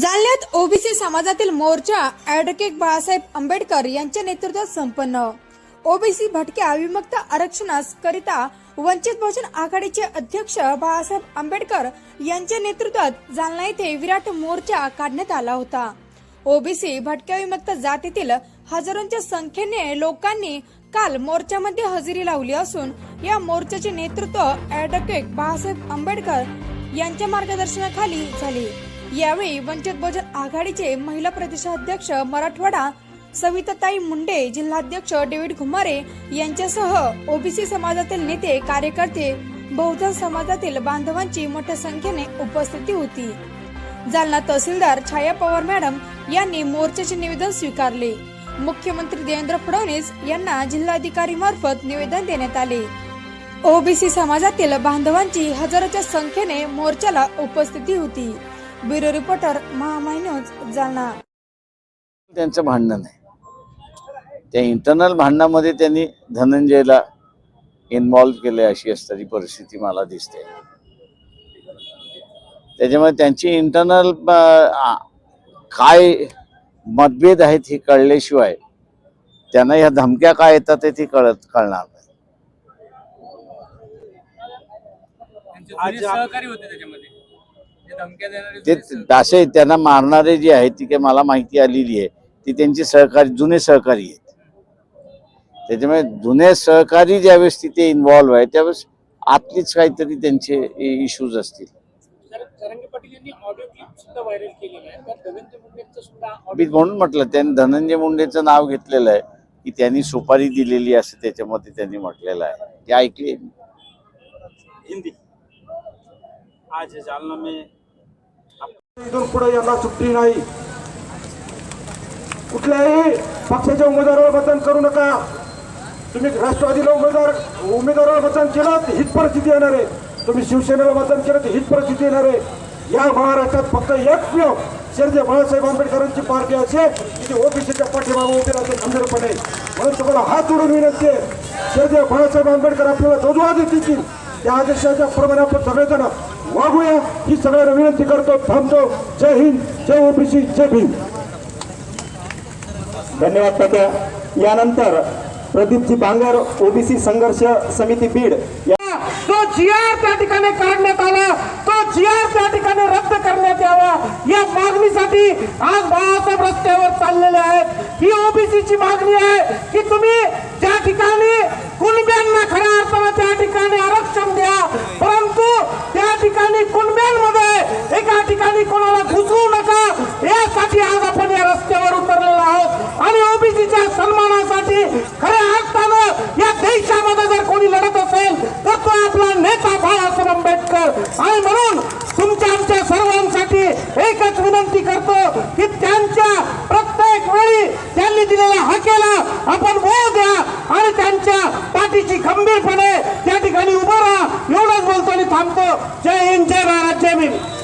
जालन्यात ओबीसी समाजातील मोर्चा ऍडव्होकेट बाळासाहेब आंबेडकर यांच्या नेतृत्वात संपन्न. ओबीसी भटक्या विमुक्त आरक्षणास करिता वंचित बहुजन आघाडीचे अध्यक्ष बाळासाहेब आंबेडकर यांच्या नेतृत्वात जालना येथे विराट मोर्चा काढण्यात आला होता. ओबीसी भटक्या विमुक्त जातीतील हजारोंच्या संख्येने लोकांनी काल मोर्चामध्ये हजेरी लावली असून या मोर्चाचे नेतृत्व ऍडव्होकेट बाळासाहेब आंबेडकर यांच्या मार्गदर्शनाखाली झाले. यावेळी वंचित बहुजन आघाडीचे महिला प्रदेशाध्यक्ष मराठवाडा सविताताई मुंडे जिल्हाध्यक्ष डेव्हिड घुमारे यांच्यासह ओबीसी समाजातील नेते कार्यकर्ते बहुजन समाजातील बांधवांची मोठ्या संख्येने उपस्थिती होती. जालना तहसीलदार छाया पवार मॅडम यांनी मोर्चाचे निवेदन स्वीकारले. मुख्यमंत्री देवेंद्र फडणवीस यांना जिल्हाधिकारी मार्फत निवेदन देण्यात आले. ओबीसी समाजातील बांधवांची हजारोच्या संख्येने मोर्चाला उपस्थिती होती. Bureau reporter Mahamai news Jalna. त्यांचं भांडण आहे त्या इंटरनल भांडणामध्ये त्यांनी धनंजयला इन्व्हॉल्व केले अशी असणारी परिस्थिती मला दिसते. त्याच्यामुळे त्यांची इंटरनल काय मतभेद आहेत हे कळल्याशिवाय त्यांना ह्या धमक्या काय येतात ते ती कळत कळणार नाही. सहकारी होते त्याच्यामध्ये. ते. असे त्यांना मारणारे जे आहेत ती काही मला माहिती आलेली आहे ती त्यांची सहकारी जुने सहकारी आहेत. त्याच्यामुळे जुने सहकारी ज्यावेळेस तिथे इन्व्हॉल्व आहे त्यावेळेस आतलीच काहीतरी त्यांचे इश्यूज असतील. तर तरंगे पाटील यांनी ऑडिओ क्लिप सुद्धा व्हायरल केलेली आहे. तर धनंजय मुंडेंचं सुद्धा मी म्हणून म्हटलं त्यांनी धनंजय मुंडेचं नाव घेतलेलं आहे की त्यांनी सुपारी दिलेली असं त्याच्यामध्ये त्यांनी म्हटलेलं आहे. ते ऐकले हिंदी. आज जालना में इथून पुढे यांना सुट्टी नाही. कुठल्याही पक्षाच्या उमेदवारावर मतदान करू नका. तुम्ही राष्ट्रवादीला उमेदवार उमेदवाराला मतदान केलं तर हीच परिस्थिती येणार आहे. तुम्ही शिवसेनेला मतदान केलं तर हीच परिस्थिती येणार आहे. या महाराष्ट्रात फक्त एकमेव शेरजे बाळासाहेब आंबेडकरांची पार्टी असेल की ती ओबीसीच्या पाठीमागे उभी राहते खंबीरपणे म्हणून तुम्हाला हात जोडून विनंती आहे. शेरजे बाळासाहेब आंबेडकर आपल्याला जो जो आदेश देतील. त्या आदेशाच्या प्रमाणे आपण सगळेजण वागूया. ही सगळ्यांना विनंती करतो थांबतो. जय हिंद जय ओबीसी जय भीम. धन्यवाद तात्या. यानंतर प्रदीपजी बांगर ओबीसी संघर्ष समिती बीड. या तो जीआर त्या ठिकाणी काढण्यात आला. तो जीआर त्या ठिकाणी रद्द करण्यात यावा. या मागणीसाठी आज बाळासाहेब रस्त्यावर चाललेले आहेत. ही ओबीसीची मागणी आहे की तुम्ही गांधीजीच्या सन्मानासाठी खरे अर्थानं या देशामध्ये जर कोणी लढत असेल तर तो आपला नेता बाळासाहेब आंबेडकर. आणि म्हणून तुमच्या आमच्या सर्वांसाठी एकच विनंती करतो की त्यांच्या प्रत्येक वेळी त्यांनी दिलेल्या हकेला आपण बोल द्या आणि त्यांच्या पाठीची खंबीरपणे त्या ठिकाणी उभं राहा. एवढंच बोलतो आणि थांबतो. जय हिंद जय महाराज जय भीम.